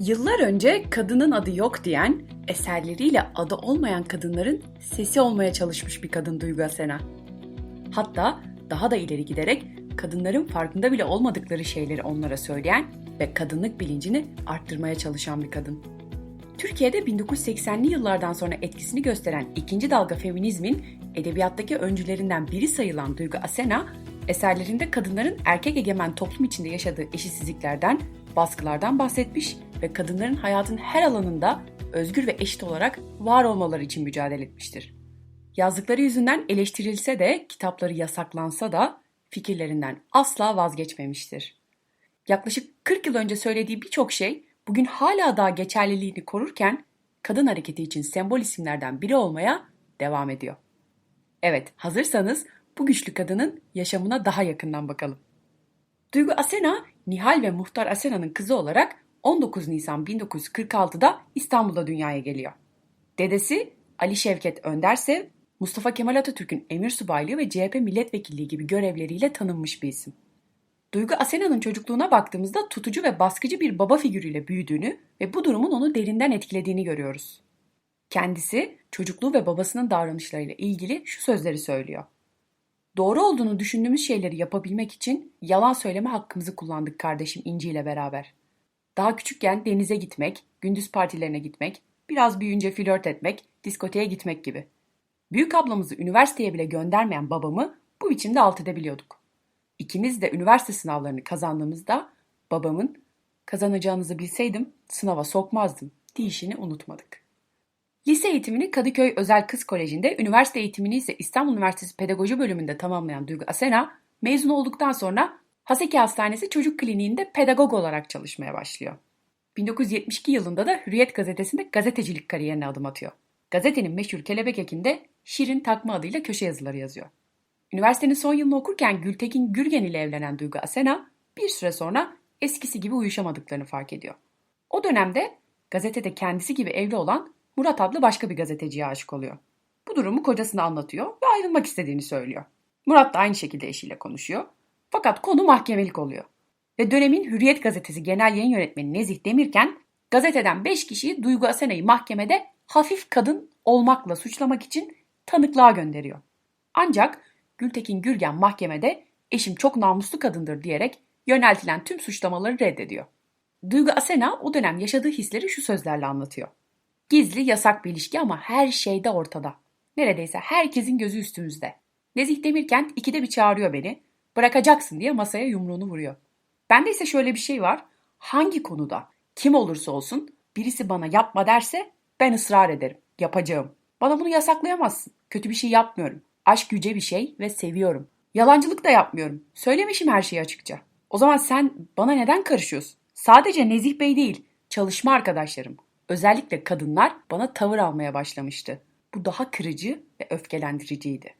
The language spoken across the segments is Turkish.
Yıllar önce kadının adı yok diyen, eserleriyle adı olmayan kadınların sesi olmaya çalışmış bir kadın Duygu Asena. Hatta daha da ileri giderek kadınların farkında bile olmadıkları şeyleri onlara söyleyen ve kadınlık bilincini arttırmaya çalışan bir kadın. Türkiye'de 1980'li yıllardan sonra etkisini gösteren ikinci dalga feminizmin edebiyattaki öncülerinden biri sayılan Duygu Asena, eserlerinde kadınların erkek egemen toplum içinde yaşadığı eşitsizliklerden, baskılardan bahsetmiş ve kadınların hayatın her alanında özgür ve eşit olarak var olmaları için mücadele etmiştir. Yazdıkları yüzünden eleştirilse de, kitapları yasaklansa da fikirlerinden asla vazgeçmemiştir. Yaklaşık 40 yıl önce söylediği birçok şey bugün hala daha geçerliliğini korurken kadın hareketi için sembol isimlerden biri olmaya devam ediyor. Evet, hazırsanız bu güçlü kadının yaşamına daha yakından bakalım. Duygu Asena, Nihal ve Muhtar Asena'nın kızı olarak 19 Nisan 1946'da İstanbul'da dünyaya geliyor. Dedesi Ali Şevket Öndersev, Mustafa Kemal Atatürk'ün emir subaylığı ve CHP milletvekilliği gibi görevleriyle tanınmış bir isim. Duygu Asena'nın çocukluğuna baktığımızda tutucu ve baskıcı bir baba figürüyle büyüdüğünü ve bu durumun onu derinden etkilediğini görüyoruz. Kendisi çocukluğu ve babasının davranışlarıyla ilgili şu sözleri söylüyor. Doğru olduğunu düşündüğümüz şeyleri yapabilmek için yalan söyleme hakkımızı kullandık kardeşim İnci ile beraber. Daha küçükken denize gitmek, gündüz partilerine gitmek, biraz büyüyünce flört etmek, diskoteye gitmek gibi. Büyük ablamızı üniversiteye bile göndermeyen babamı bu biçimde alt edebiliyorduk. İkimiz de üniversite sınavlarını kazandığımızda babamın kazanacağınızı bilseydim sınava sokmazdım deyişini unutmadık. Lise eğitimini Kadıköy Özel Kız Koleji'nde, üniversite eğitimini ise İstanbul Üniversitesi Pedagoji bölümünde tamamlayan Duygu Asena, mezun olduktan sonra Haseki Hastanesi Çocuk Kliniği'nde pedagog olarak çalışmaya başlıyor. 1972 yılında da Hürriyet gazetesinde gazetecilik kariyerine adım atıyor. Gazetenin meşhur Kelebek Ekinde Şirin Takma adıyla köşe yazıları yazıyor. Üniversitenin son yılını okurken Gültekin Gürgen ile evlenen Duygu Asena bir süre sonra eskisi gibi uyuşamadıklarını fark ediyor. O dönemde gazetede kendisi gibi evli olan Murat adlı başka bir gazeteciye aşık oluyor. Bu durumu kocasına anlatıyor ve ayrılmak istediğini söylüyor. Murat da aynı şekilde eşiyle konuşuyor. Fakat konu mahkemelik oluyor. Ve dönemin Hürriyet gazetesi genel yayın yönetmeni Nezih Demirken gazeteden 5 kişiyi Duygu Asena'yı mahkemede hafif kadın olmakla suçlamak için tanıklığa gönderiyor. Ancak Gültekin Gürgen mahkemede eşim çok namuslu kadındır diyerek yöneltilen tüm suçlamaları reddediyor. Duygu Asena o dönem yaşadığı hisleri şu sözlerle anlatıyor. Gizli yasak bir ilişki ama her şey de ortada. Neredeyse herkesin gözü üstümüzde. Nezih Demirkent ikide bir çağırıyor beni. Bırakacaksın diye masaya yumruğunu vuruyor. Bende ise şöyle bir şey var. Hangi konuda kim olursa olsun birisi bana yapma derse ben ısrar ederim. Yapacağım. Bana bunu yasaklayamazsın. Kötü bir şey yapmıyorum. Aşk yüce bir şey ve seviyorum. Yalancılık da yapmıyorum. Söylemişim her şeyi açıkça. O zaman sen bana neden karışıyorsun? Sadece Nezih Bey değil, çalışma arkadaşlarım, özellikle kadınlar bana tavır almaya başlamıştı. Bu daha kırıcı ve öfkelendiriciydi.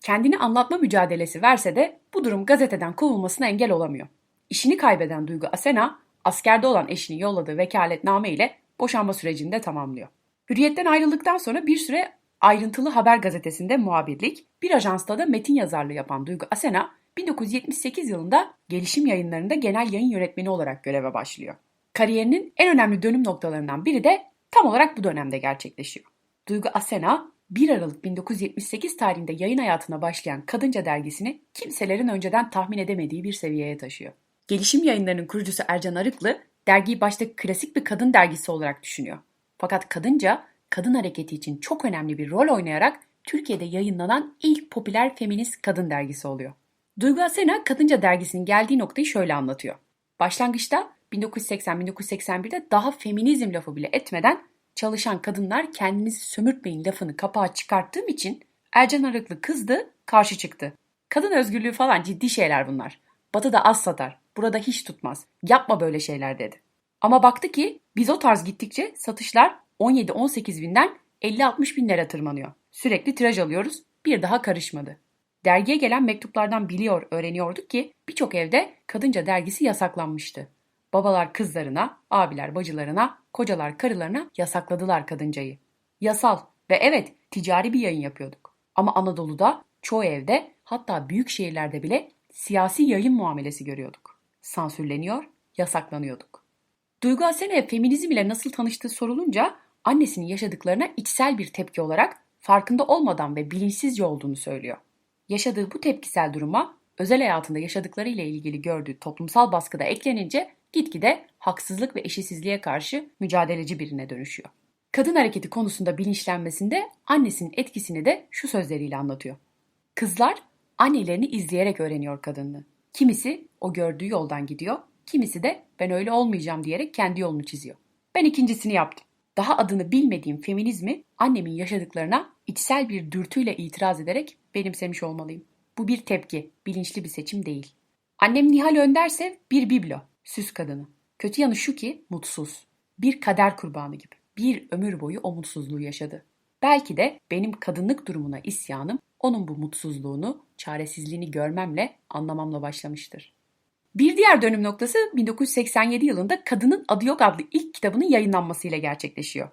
Kendini anlatma mücadelesi verse de bu durum gazeteden kovulmasına engel olamıyor. İşini kaybeden Duygu Asena, askerde olan eşini yolladığı vekaletname ile boşanma sürecini de tamamlıyor. Hürriyetten ayrıldıktan sonra bir süre ayrıntılı haber gazetesinde muhabirlik, bir ajansta da metin yazarlığı yapan Duygu Asena, 1978 yılında gelişim yayınlarında genel yayın yönetmeni olarak göreve başlıyor. Kariyerinin en önemli dönüm noktalarından biri de tam olarak bu dönemde gerçekleşiyor. Duygu Asena 1 Aralık 1978 tarihinde yayın hayatına başlayan Kadınca dergisini kimselerin önceden tahmin edemediği bir seviyeye taşıyor. Gelişim yayınlarının kurucusu Ercan Arıklı dergiyi başta klasik bir kadın dergisi olarak düşünüyor. Fakat Kadınca kadın hareketi için çok önemli bir rol oynayarak Türkiye'de yayınlanan ilk popüler feminist kadın dergisi oluyor. Duygu Asena Kadınca dergisinin geldiği noktayı şöyle anlatıyor. Başlangıçta 1980-1981'de daha feminizm lafı bile etmeden çalışan kadınlar kendinizi sömürtmeyin lafını kapağa çıkarttığım için Ercan Arıklı kızdı, karşı çıktı. Kadın özgürlüğü falan ciddi şeyler bunlar. Batı'da az satar, burada hiç tutmaz. Yapma böyle şeyler dedi. Ama baktı ki biz o tarz gittikçe satışlar 17-18 binden 50-60 binlere tırmanıyor. Sürekli tiraj alıyoruz, bir daha karışmadı. Dergiye gelen mektuplardan biliyor, öğreniyorduk ki birçok evde kadınca dergisi yasaklanmıştı. Babalar kızlarına, abiler bacılarına, kocalar karılarına yasakladılar kadıncayı. Yasal ve evet ticari bir yayın yapıyorduk. Ama Anadolu'da çoğu evde hatta büyük şehirlerde bile siyasi yayın muamelesi görüyorduk. Sansürleniyor, yasaklanıyorduk. Duygu Asena'ya feminizm ile nasıl tanıştığı sorulunca annesinin yaşadıklarına içsel bir tepki olarak farkında olmadan ve bilinçsizce olduğunu söylüyor. Yaşadığı bu tepkisel duruma özel hayatında yaşadıkları ile ilgili gördüğü toplumsal baskıda eklenince gitgide haksızlık ve eşitsizliğe karşı mücadeleci birine dönüşüyor. Kadın hareketi konusunda bilinçlenmesinde annesinin etkisini de şu sözleriyle anlatıyor. Kızlar annelerini izleyerek öğreniyor kadınlığı. Kimisi o gördüğü yoldan gidiyor, kimisi de ben öyle olmayacağım diyerek kendi yolunu çiziyor. Ben ikincisini yaptım. Daha adını bilmediğim feminizmi annemin yaşadıklarına içsel bir dürtüyle itiraz ederek benimsemiş olmalıyım. Bu bir tepki, bilinçli bir seçim değil. Annem Nihal Önderse bir biblo, süs kadını. Kötü yanı şu ki mutsuz. Bir kader kurbanı gibi. Bir ömür boyu o mutsuzluğu yaşadı. Belki de benim kadınlık durumuna isyanım onun bu mutsuzluğunu, çaresizliğini görmemle, anlamamla başlamıştır. Bir diğer dönüm noktası 1987 yılında Kadının Adı Yok adlı ilk kitabının yayınlanmasıyla gerçekleşiyor.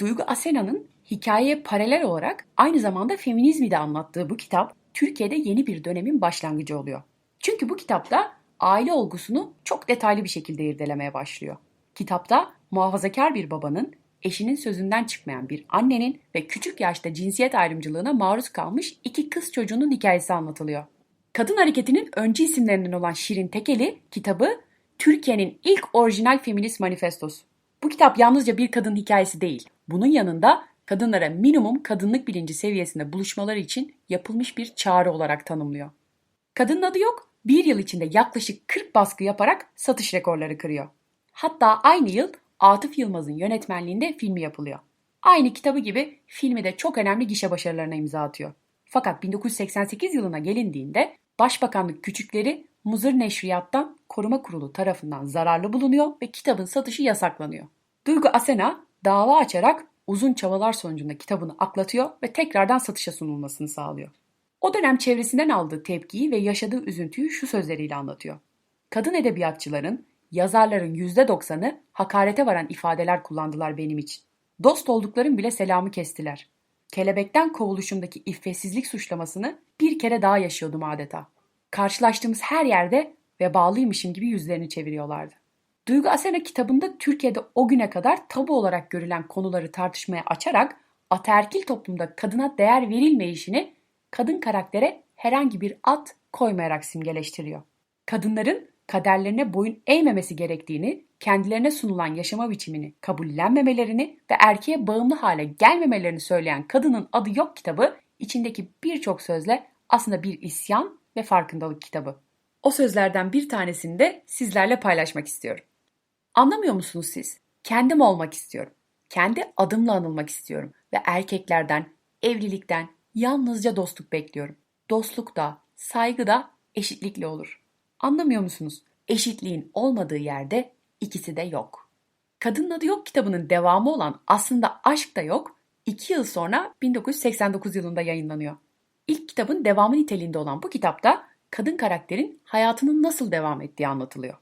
Duygu Asena'nın hikayeye paralel olarak aynı zamanda feminizmi de anlattığı bu kitap Türkiye'de yeni bir dönemin başlangıcı oluyor. Çünkü bu kitapta aile olgusunu çok detaylı bir şekilde irdelemeye başlıyor. Kitapta muhafazakar bir babanın, eşinin sözünden çıkmayan bir annenin ve küçük yaşta cinsiyet ayrımcılığına maruz kalmış iki kız çocuğunun hikayesi anlatılıyor. Kadın hareketinin öncü isimlerinden olan Şirin Tekeli kitabı Türkiye'nin ilk orijinal feminist manifestosu. Bu kitap yalnızca bir kadın hikayesi değil. Bunun yanında kadınlara minimum kadınlık bilinci seviyesinde buluşmaları için yapılmış bir çağrı olarak tanımlıyor. Kadının adı yok, bir yıl içinde yaklaşık 40 baskı yaparak satış rekorları kırıyor. Hatta aynı yıl Atıf Yılmaz'ın yönetmenliğinde filmi yapılıyor. Aynı kitabı gibi filmi de çok önemli gişe başarılarına imza atıyor. Fakat 1988 yılına gelindiğinde Başbakanlık küçükleri Muzır Neşriyat'tan Koruma Kurulu tarafından zararlı bulunuyor ve kitabın satışı yasaklanıyor. Duygu Asena dava açarak uzun çabalar sonucunda kitabını aklatıyor ve tekrardan satışa sunulmasını sağlıyor. O dönem çevresinden aldığı tepkiyi ve yaşadığı üzüntüyü şu sözleriyle anlatıyor. Kadın edebiyatçıların, yazarların %90'ı hakarete varan ifadeler kullandılar benim için. Dost olduklarım bile selamı kestiler. Kelebekten kovuluşumdaki iffetsizlik suçlamasını bir kere daha yaşıyordum adeta. Karşılaştığımız her yerde ve bağlıymışım gibi yüzlerini çeviriyorlardı. Duygu Asena kitabında Türkiye'de o güne kadar tabu olarak görülen konuları tartışmaya açarak ataerkil toplumda kadına değer verilmeyişini kadın karaktere herhangi bir at koymayarak simgeleştiriyor. Kadınların kaderlerine boyun eğmemesi gerektiğini, kendilerine sunulan yaşama biçimini kabullenmemelerini ve erkeğe bağımlı hale gelmemelerini söyleyen Kadının Adı Yok kitabı içindeki birçok sözle aslında bir isyan ve farkındalık kitabı. O sözlerden bir tanesini de sizlerle paylaşmak istiyorum. Anlamıyor musunuz siz? Kendim olmak istiyorum. Kendi adımla anılmak istiyorum ve erkeklerden, evlilikten yalnızca dostluk bekliyorum. Dostluk da, saygı da eşitlikle olur. Anlamıyor musunuz? Eşitliğin olmadığı yerde ikisi de yok. Kadının adı yok kitabının devamı olan aslında aşk da yok. iki yıl sonra 1989 yılında yayınlanıyor. İlk kitabın devamı niteliğinde olan bu kitapta kadın karakterin hayatının nasıl devam ettiği anlatılıyor.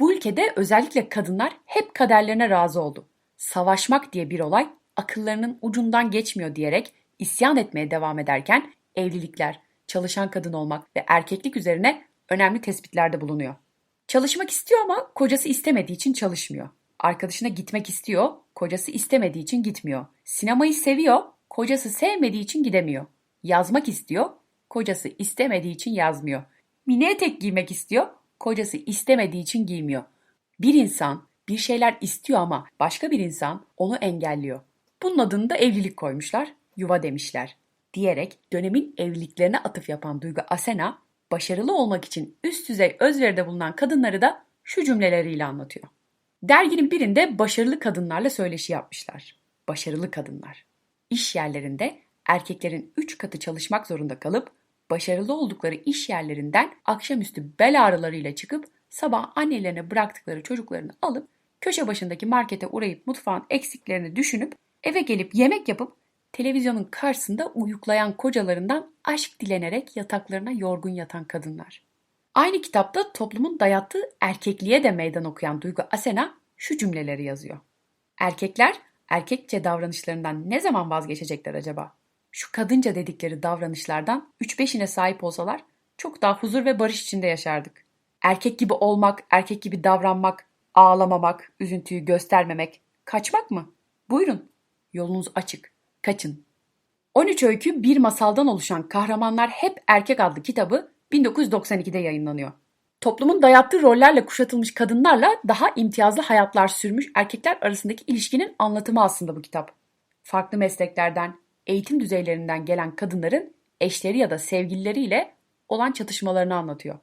Bu ülkede özellikle kadınlar hep kaderlerine razı oldu. Savaşmak diye bir olay akıllarının ucundan geçmiyor diyerek isyan etmeye devam ederken evlilikler, çalışan kadın olmak ve erkeklik üzerine önemli tespitlerde bulunuyor. Çalışmak istiyor ama kocası istemediği için çalışmıyor. Arkadaşına gitmek istiyor, kocası istemediği için gitmiyor. Sinemayı seviyor, kocası sevmediği için gidemiyor. Yazmak istiyor, kocası istemediği için yazmıyor. Mini etek giymek istiyor, kocası istemediği için giymiyor. Bir insan bir şeyler istiyor ama başka bir insan onu engelliyor. Bunun adını da evlilik koymuşlar, yuva demişler. Diyerek dönemin evliliklerine atıf yapan Duygu Asena, başarılı olmak için üst düzey özveride bulunan kadınları da şu cümleleriyle anlatıyor. Derginin birinde başarılı kadınlarla söyleşi yapmışlar. Başarılı kadınlar. İş yerlerinde erkeklerin 3 katı çalışmak zorunda kalıp başarılı oldukları iş yerlerinden akşamüstü bel ağrılarıyla çıkıp sabah annelerine bıraktıkları çocuklarını alıp köşe başındaki markete uğrayıp mutfağın eksiklerini düşünüp eve gelip yemek yapıp televizyonun karşısında uyuklayan kocalarından aşk dilenerek yataklarına yorgun yatan kadınlar. Aynı kitapta toplumun dayattığı erkekliğe de meydan okuyan Duygu Asena şu cümleleri yazıyor. Erkekler erkekçe davranışlarından ne zaman vazgeçecekler acaba? Şu kadınca dedikleri davranışlardan 3-5'ine sahip olsalar çok daha huzur ve barış içinde yaşardık. Erkek gibi olmak, erkek gibi davranmak Ağlamamak, üzüntüyü göstermemek, kaçmak mı? Buyurun, yolunuz açık, kaçın. 13 öykü bir masaldan oluşan Kahramanlar Hep Erkek adlı kitabı 1992'de yayınlanıyor. Toplumun dayattığı rollerle kuşatılmış kadınlarla daha imtiyazlı hayatlar sürmüş erkekler arasındaki ilişkinin anlatımı aslında bu kitap. Farklı mesleklerden, eğitim düzeylerinden gelen kadınların eşleri ya da sevgilileriyle olan çatışmalarını anlatıyor.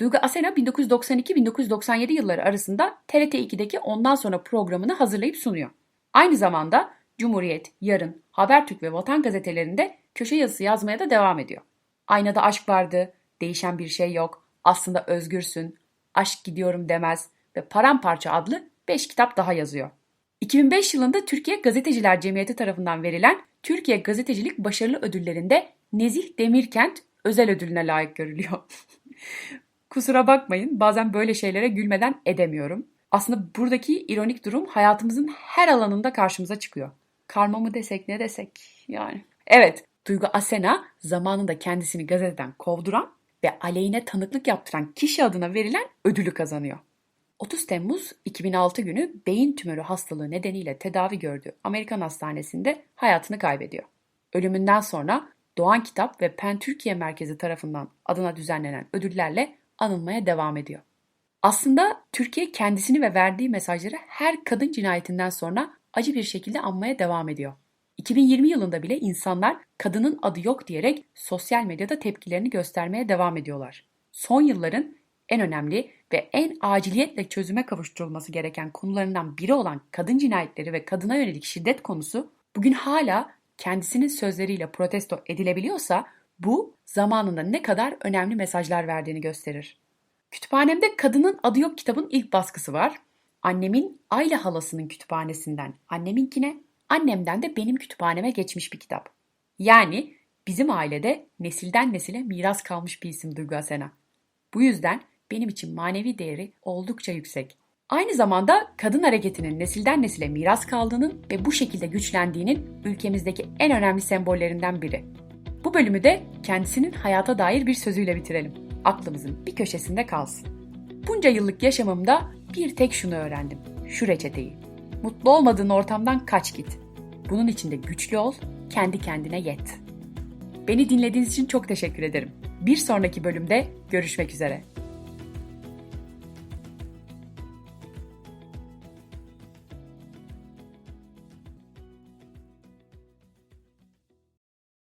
Duygu Asena 1992-1997 yılları arasında TRT 2'deki Ondan Sonra programını hazırlayıp sunuyor. Aynı zamanda Cumhuriyet, Yarın, Habertürk ve Vatan gazetelerinde köşe yazısı yazmaya da devam ediyor. Aynada aşk vardı, değişen bir şey yok, aslında özgürsün, aşk gidiyorum demez ve Paramparça adlı 5 kitap daha yazıyor. 2005 yılında Türkiye Gazeteciler Cemiyeti tarafından verilen Türkiye Gazetecilik Başarılı Ödülleri'nde Nezih Demirkent özel ödülüne layık görülüyor. Kusura bakmayın bazen böyle şeylere gülmeden edemiyorum. Aslında buradaki ironik durum hayatımızın her alanında karşımıza çıkıyor. Karma mı desek ne desek yani. Evet Duygu Asena zamanında kendisini gazeteden kovduran ve aleyhine tanıklık yaptıran kişi adına verilen ödülü kazanıyor. 30 Temmuz 2006 günü beyin tümörü hastalığı nedeniyle tedavi gördüğü Amerikan hastanesinde hayatını kaybediyor. Ölümünden sonra Doğan Kitap ve Pen Türkiye Merkezi tarafından adına düzenlenen ödüllerle anılmaya devam ediyor. Aslında Türkiye kendisini ve verdiği mesajları her kadın cinayetinden sonra acı bir şekilde anmaya devam ediyor. 2020 yılında bile insanlar kadının adı yok diyerek sosyal medyada tepkilerini göstermeye devam ediyorlar. Son yılların en önemli ve en aciliyetle çözüme kavuşturulması gereken konularından biri olan kadın cinayetleri ve kadına yönelik şiddet konusu bugün hala kendisinin sözleriyle protesto edilebiliyorsa bu zamanında ne kadar önemli mesajlar verdiğini gösterir. Kütüphanemde Kadının Adı Yok kitabın ilk baskısı var. Annemin Ayla halasının kütüphanesinden anneminkine, annemden de benim kütüphaneme geçmiş bir kitap. Yani bizim ailede nesilden nesile miras kalmış bir isim Duygu Asena. Bu yüzden benim için manevi değeri oldukça yüksek. Aynı zamanda kadın hareketinin nesilden nesile miras kaldığının ve bu şekilde güçlendiğinin ülkemizdeki en önemli sembollerinden biri. Bu bölümü de kendisinin hayata dair bir sözüyle bitirelim. Aklımızın bir köşesinde kalsın. Bunca yıllık yaşamımda bir tek şunu öğrendim. Şu reçeteyi. Mutlu olmadığın ortamdan kaç git. Bunun için de güçlü ol, kendi kendine yet. Beni dinlediğiniz için çok teşekkür ederim. Bir sonraki bölümde görüşmek üzere.